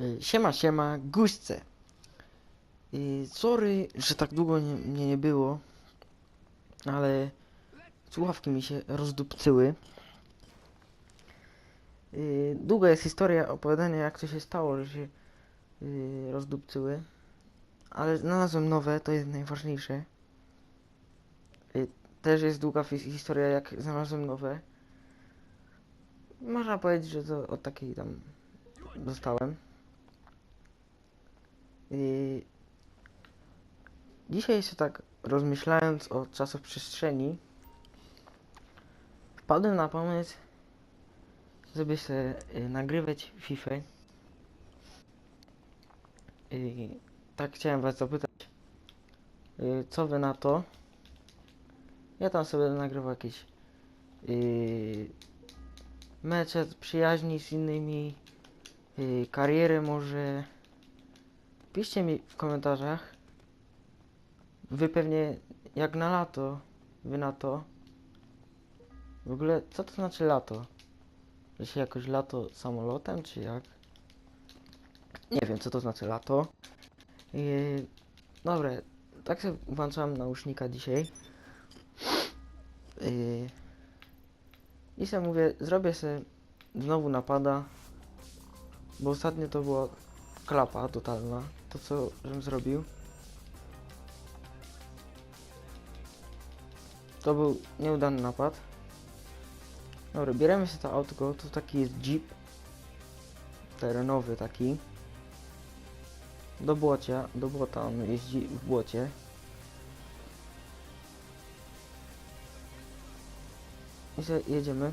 Y, Siema, siema, guźce. Sorry, że tak długo nie, mnie nie było, ale słuchawki mi się rozdupcyły. Y, Długa jest historia opowiadania, jak to się stało, że się y, rozdupcyły, ale znalazłem nowe, to jest najważniejsze. Też jest długa historia, jak znalazłem nowe. Można powiedzieć, że to od takiej tam dostałem. Dzisiaj się tak rozmyślając o czasach przestrzeni, wpadłem na pomysł, żeby się y, nagrywać FIFA. Tak chciałem was zapytać, y, co wy na to? Ja tam sobie nagrywał jakieś y, mecze przyjaźni z innymi, kariery może. Piszcie mi w komentarzach. Wy pewnie jak na lato, wy na to. W ogóle co to znaczy lato? Że się jakoś lato samolotem, czy jak? Nie wiem co to znaczy lato. Yy, dobra, tak sobie włączałem nausznika dzisiaj. Yy, I sobie mówię, zrobię sobie znowu napada. Bo ostatnio to była klapa totalna. To co żem zrobił. To był nieudany napad. Dobra, bierzemy sobie to autko. To taki jest jeep. Terenowy taki. Do błocia, do błota on jeździ w błocie. I jedziemy.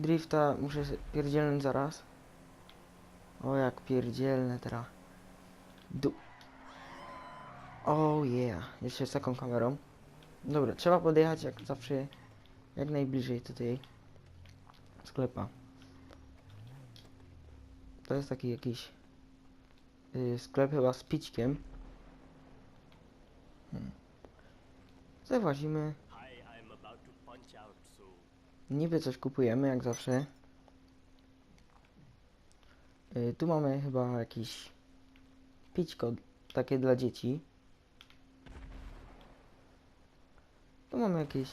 Drifta muszę pierdzielnąć zaraz. O jak pierdzielne teraz. Du... Oh yeah. Jeszcze z taką kamerą. Dobra, trzeba podjechać jak zawsze jak najbliżej tutaj sklepa. To jest taki jakiś yy, sklep chyba z pićkiem. Hmm. Niby coś kupujemy, jak zawsze. Y, tu mamy chyba jakiś pićko takie dla dzieci. Tu mamy jakieś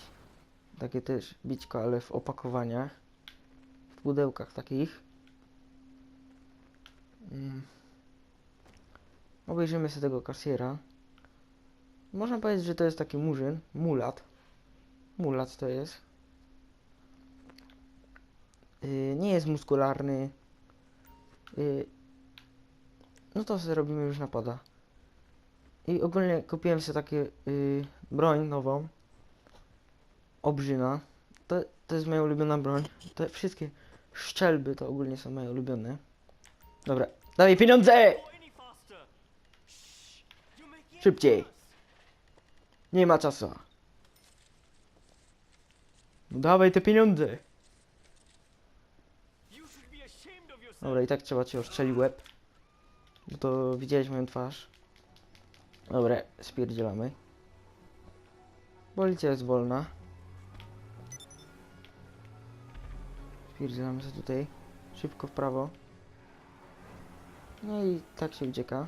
takie też bićko, ale w opakowaniach. W pudełkach takich. Mm. Obejrzymy sobie tego kasjera. Można powiedzieć, że to jest taki murzyn, mulat. Mulat to jest. Y, nie jest muskularny. Y, no to sobie robimy już napada. I ogólnie kupiłem sobie takie y, broń nową. Obrzyna. To, to jest moja ulubiona broń. Te wszystkie szczelby to ogólnie są moje ulubione. Dobra, dawaj pieniądze! Szybciej. Nie ma czasu. No dawaj te pieniądze! Dobra, i tak trzeba ci oszczeli łeb. Bo to widziałeś moją twarz. Dobra, spierdzielamy. Policja jest wolna. Spierdzielamy się tutaj. Szybko w prawo. No i tak się ucieka.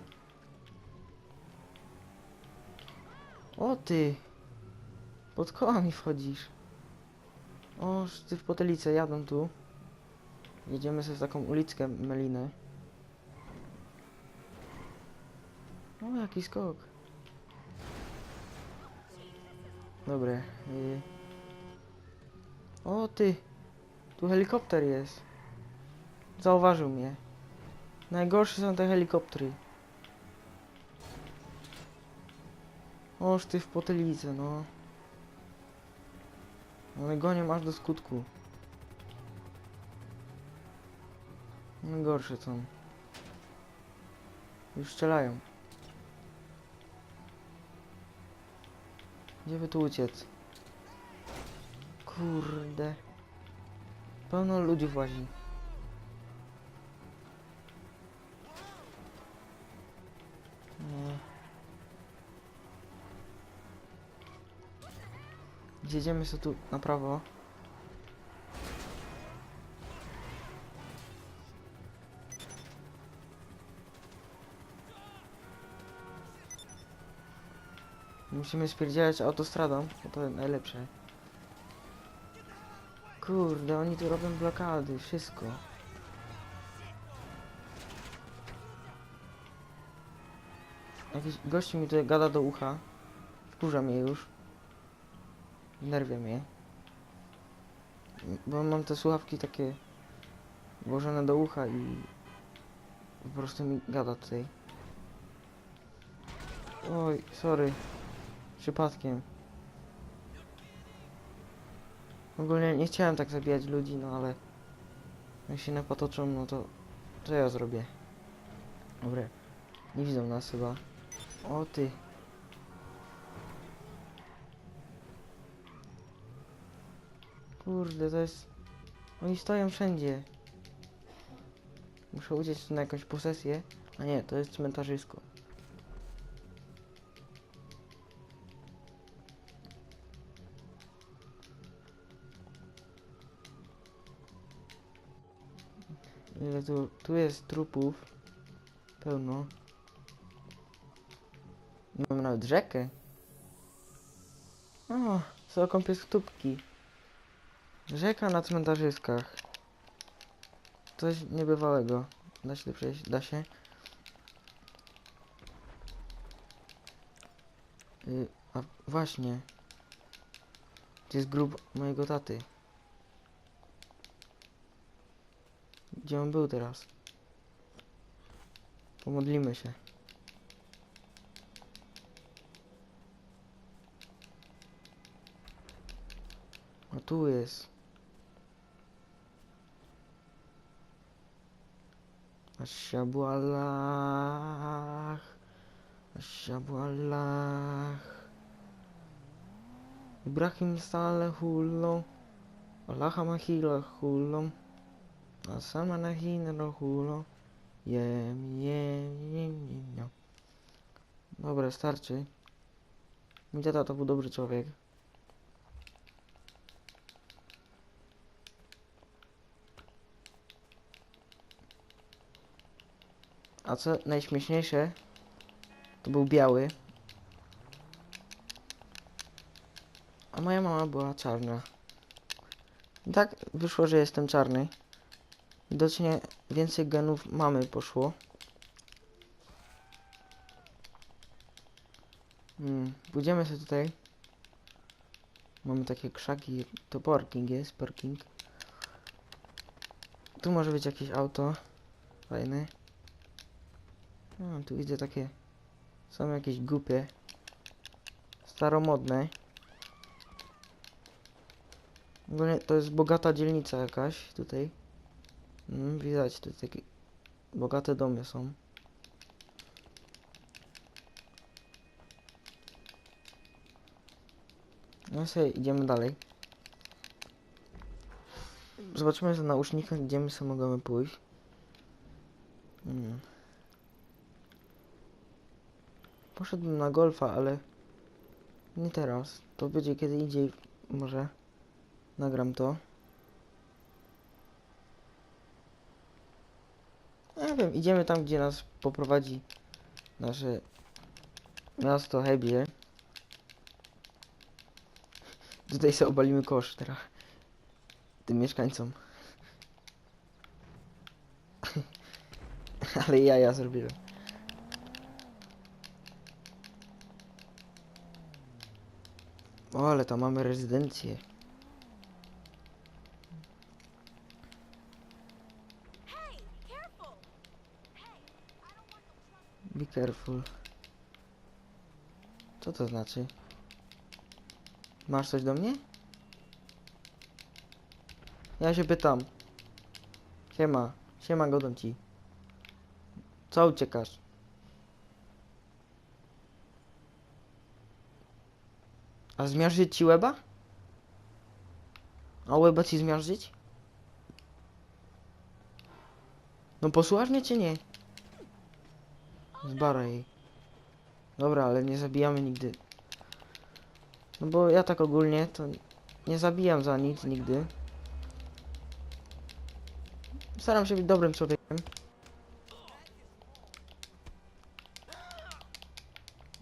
O ty! Pod koła mi wchodzisz. O, ty w potelicę, jadą tu. Jedziemy sobie w taką ulickę Melinę. O, jaki skok. Dobre. Y... O, ty. Tu helikopter jest. Zauważył mnie. Najgorsze są te helikoptery. Oż ty w potylicę, no. One gonią aż do skutku. No gorsze są. Już strzelają. Gdzie by tu uciec? Kurde. Pełno ludzi właśnie. Zjedziemy sobie tu na prawo. Musimy spierdzielać autostradą, bo to najlepsze. Kurde, oni tu robią blokady, wszystko. Jakiś gościu mi tutaj gada do ucha. Wkurza mnie już. Nerwia mnie. Bo mam te słuchawki takie włożone do ucha i po prostu mi gada tutaj. Oj, sorry. Przypadkiem. Ogólnie nie chciałem tak zabijać ludzi, no ale jak się napatoczą, no to co ja zrobię? Dobra, nie widzą nas chyba. O ty. Kurde, to jest... Oni stoją wszędzie. Muszę uciec na jakąś posesję. A nie, to jest cmentarzysko. Tu, tu jest trupów. Pełno. Mamy nawet rzekę. O, są kąpie stópki. Rzeka na cmentarzyskach. Coś niebywałego. Da się przejść? Da się. Y, a właśnie. Gdzie jest grób mojego taty? Gdzie on był teraz? Pomodlimy się. A tu jest. Ashabu Allah. Ibrahim stale hullo. Allah mahila hullo. Asama nahina rohulo. Jem, jem, jem, jem, jem. Dobra, starczy. Mój tata to był dobry człowiek. A co najśmieszniejsze, to był biały. A moja mama była czarna. Tak wyszło, że jestem czarny. Widocznie więcej genów mamy poszło. Hmm, pójdziemy sobie tutaj. Mamy takie krzaki, to parking jest, parking. Tu może być jakieś auto. Fajne. No, tu widzę takie... Są jakieś głupie. Staromodne. Ogólnie to jest bogata dzielnica jakaś tutaj. Mm, widać tu takie bogate domy są. No sobie idziemy dalej. Zobaczymy za naucznikiem, gdzie my sobie możemy pójść. Mm. Poszedłem na golfa, ale nie teraz. To będzie kiedy indziej może nagram to. Nie wiem, idziemy tam, gdzie nas poprowadzi nasze miasto Hebie. Tutaj sobie obalimy kosz teraz. Tym mieszkańcom. Ale ja ja zrobiłem. O, ale tam mamy rezydencję. Be careful. Co to znaczy? Masz coś do mnie? Ja się pytam. Siema. Siema, godam ci. Co uciekasz? A zmiażdżyć ci łeba? A łeba ci zmiażdżyć? No posłuchasz mnie czy nie? Zbara jej. Dobra, ale nie zabijamy nigdy. No bo ja tak ogólnie to Nie zabijam za nic nigdy. Staram się być dobrym człowiekiem.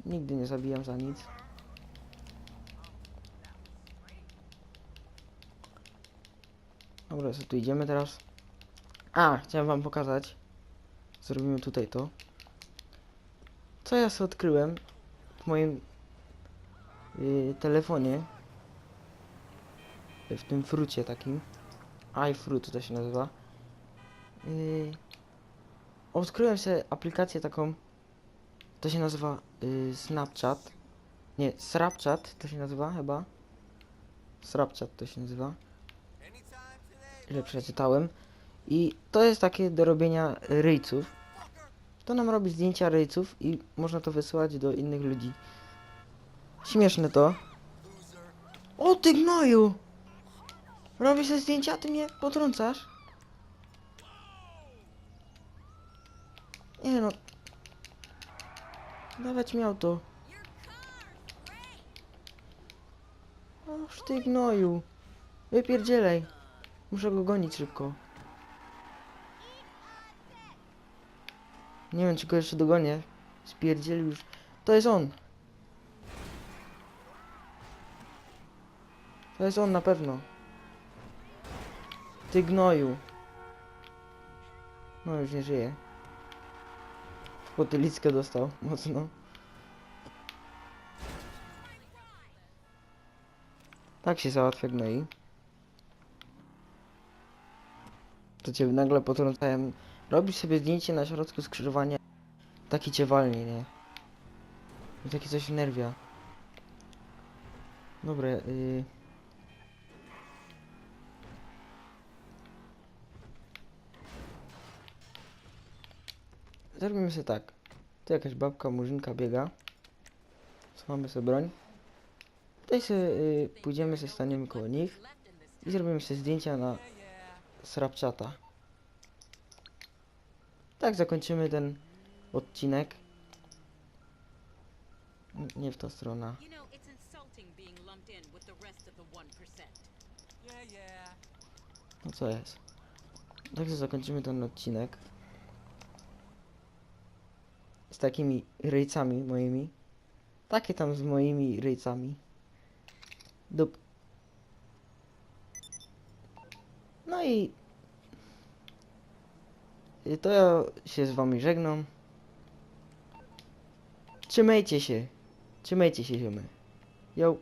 Nigdy nie zabijam za nic. Dobra, co tu idziemy teraz? A, chciałem wam pokazać. Zrobimy tutaj to. Co ja sobie odkryłem w moim yy, telefonie. W tym frucie takim. iFruit to się nazywa. Yy, odkryłem sobie aplikację taką. To się nazywa yy, Snapchat. Nie, Snapchat to się nazywa chyba. Snapchat to się nazywa. Ile przeczytałem. I to jest takie do robienia ryjców. To nam robi zdjęcia ryjców i można to wysyłać do innych ludzi. Śmieszne to. O ty gnoju! Robisz sobie zdjęcia, a ty mnie potrącasz? Nie no. Dawać miał to. Oż ty gnoju. Wypierdzielej. Muszę go gonić szybko. Nie wiem, czy go jeszcze dogonię. Spierdzielił już. To jest on. To jest on na pewno. Ty gnoju. No już nie żyje. Potylickę dostał mocno. Tak się załatwia gnoi. To cię nagle potrącałem. Robisz sobie zdjęcie na środku skrzyżowania. Taki cię nie? I takie coś nerwia. Dobra, yy... Zrobimy sobie tak. Tu jakaś babka, murzynka biega. Schowamy sobie broń. Tutaj sobie yy, pójdziemy, sobie staniemy koło nich. I zrobimy sobie zdjęcia na Snapchata. Tak zakończymy ten odcinek. Nie w tą stronę. You know, it's insulting being lumped in with the rest of the 1%. Yeah, yeah. No co jest? Także zakończymy ten odcinek. Z takimi ryjcami moimi. Takie tam z moimi ryjcami. Dup. No i to ja się z wami żegnam. Trzymajcie się. Trzymajcie się, ziomy. Yo.